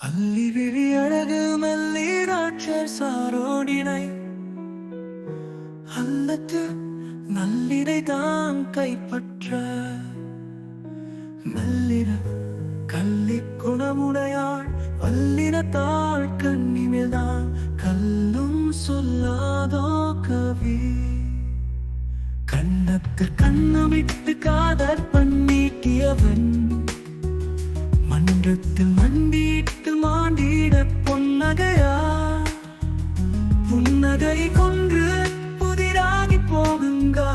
அல்லி விழி அழகு மல்லி ராட்சர் சாரோடினை. அல்லத்து நல்லிடை தான் கைப்பற்ற. நல்லிட கள்ளி குணமுடையாள் வல்லினத்தாள் கண்ணிமில்தான் கல்லும் சொல்லாதோ கவி. கண்ணத்து கண்ணமிட்டு காதற் பண்ணீட்டியவன் மன்றத்தில் மண்டிட்டு பொன்னகையா புன்னகை கொன்று புதிராகி போகுங்கா?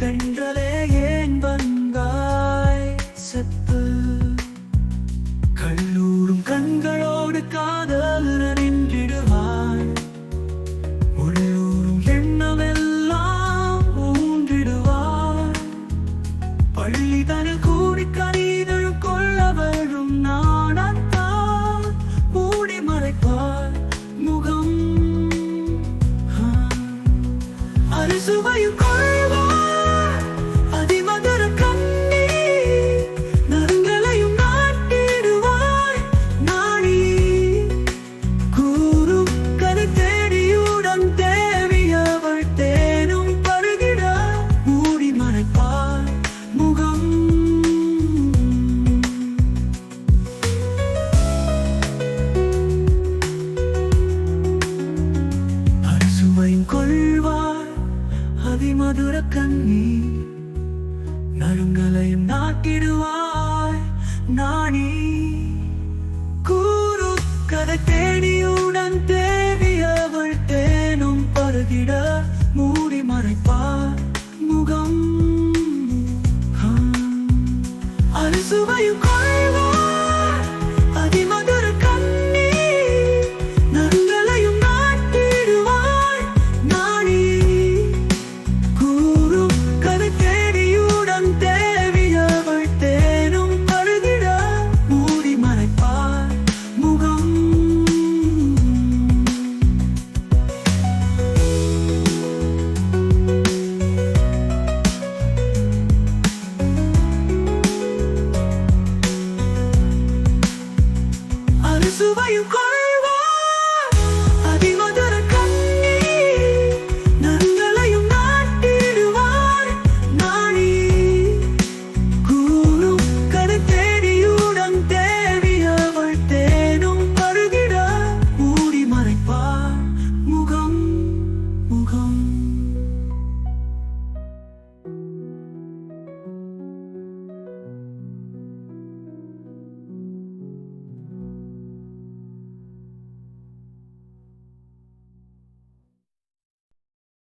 பெண்களே ஏன் வந்தாய் செத்து? கல்லூரும் கண்களோடு காதல் கண்ணி. நறுங்களையும் நாட்டிடுவாய் நாணி கூறு கதை தேடியுடன் தேவி அவள் தேனும் பருகிட மூடி மறைப்பார் முகம். ஆ. கொள்ள you going?